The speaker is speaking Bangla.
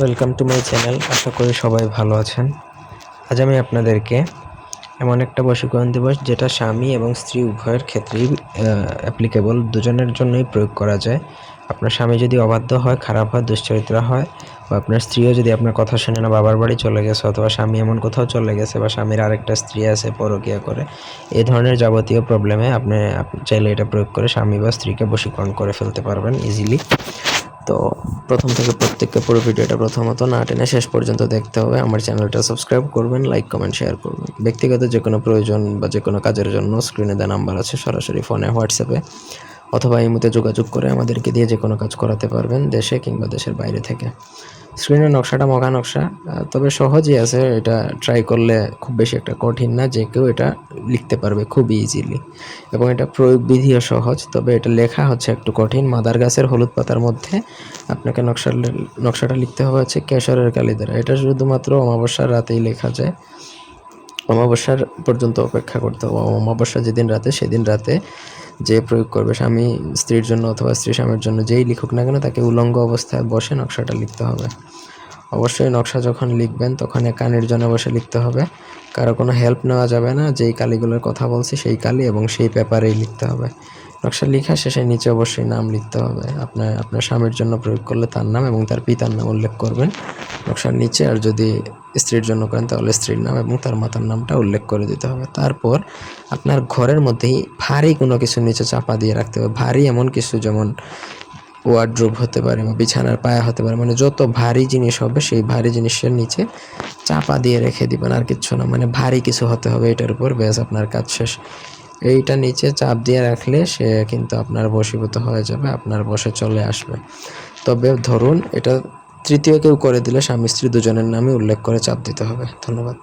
ওয়েলকাম টু মাই চ্যানেল আশা করি সবাই ভালো আছেন। আজ আমি আপনাদেরকে এমন একটা বশীকরণ দিবস যেটা স্বামী এবং স্ত্রী উভয়ের ক্ষেত্রেই অ্যাপ্লিকেবল দুজনের জন্যই প্রয়োগ করা যায়। আপনার স্বামী যদি অবাধ্য হয়, খারাপ হয়, দুশ্চরিত্র হয়, বা আপনার স্ত্রীও যদি আপনার কথা শুনে না বাবার বাড়ি চলে গেছে অথবা স্বামী এমন কোথাও চলে গেছে বা স্বামীর আরেকটা স্ত্রী আছে পরকিয়া করে এই ধরনের যাবতীয় প্রবলেমে আপনি চাইলে এটা প্রয়োগ করে স্বামী বা স্ত্রীকে বশীকরণ করে ফেলতে পারবেন ইজিলি তো প্রথম থেকে প্রত্যেককে পুরো ভিডিওটা প্রথমত না টেনে শেষ পর্যন্ত দেখতে হবে। আমার চ্যানেলটা সাবস্ক্রাইব করবেন, লাইক, কমেন্ট, শেয়ার করবেন। ব্যক্তিগত যে কোনো প্রয়োজন বা যে কোনো কাজের জন্য স্ক্রিনে দেওয়া নাম্বার আছে, সরাসরি ফোনে হোয়াটসঅ্যাপে অথবা এই মুহূর্তে যোগাযোগ করে আমাদেরকে দিয়ে যে কোনো কাজ করাতে পারবেন দেশে কিংবা দেশের বাইরে থেকে। স্ক্রিনের নকশাটা, মগা নকশা তবে সহজই আছে এটা ট্রাই করলে খুব বেশি একটা কঠিন না যে কেউ এটা লিখতে পারবে খুব ইজিলি এবং এটা প্রয়োগ বিধিও সহজ, তবে এটা লেখা হচ্ছে একটু কঠিন। মাদার গাছের হলুদ পাতার মধ্যে আপনাকে নকশা নকশাটা লিখতে হবে হচ্ছে কেশরের কালি দ্বারা। এটা শুধুমাত্র অমাবস্যার রাতেই লেখা যায়। অমাবস্যার পর্যন্ত অপেক্ষা করতে হবে। অমাবস্যা যেদিন রাতে, সেদিন রাতে যে প্রয়োগ করবে, স্বামী স্ত্রীর জন্য অথবা স্ত্রী স্বামীর জন্য যেই লিখুক না কেন, তাকে উলঙ্গ অবস্থায় বসে নকশাটা লিখতে হবে। অবশ্যই নকশা যখন লিখবেন, তখন কানের জন্য বসে লিখতে হবে। কারও কোনো হেল্প নেওয়া যাবে না, যেই কালিগুলোর কথা বলছি সেই কালি এবং সেই পেপারেই লিখতে হবে। নকশা লেখা শেষে নিচে অবশ্যই নাম লিখতে হবে। আপনার আপনার স্বামীর জন্য প্রয়োগ করলে তার নাম এবং তার পিতার নাম উল্লেখ করবেন। নকশার নিচে আর যদি স্ত্রীর জন্য করেন তাহলে স্ত্রীর নাম এবং তার মাতার নামটা উল্লেখ করে দিতে হবে। তারপর আপনার ঘরের মধ্যেই ভারী কোনো কিছু নিচে চাপা দিয়ে রাখতে হবে। ভারী এমন কিছু যেমন ওয়ার্ড্রোব হতে পারে বা বিছানার পায়া হতে পারে মানে যত ভারী জিনিস হবে সেই ভারী জিনিসের নিচে চাপা দিয়ে রেখে দিবেন আর কিচ্ছু না। মানে ভারী কিছু হতে হবে, এটার উপর ব্যাস আপনার কাজ শেষ। এইটা নিচে চাপ দিয়ে রাখলে সে কিন্তু আপনার বশীভূত হয়ে যাবে, আপনার বসে চলে আসবে। তবে ধরুন এটা তৃতীয় কেউ করে দিলে স্বামী স্ত্রী দুজনের নামে উল্লেখ করে চাপ দিতে হবে। ধন্যবাদ।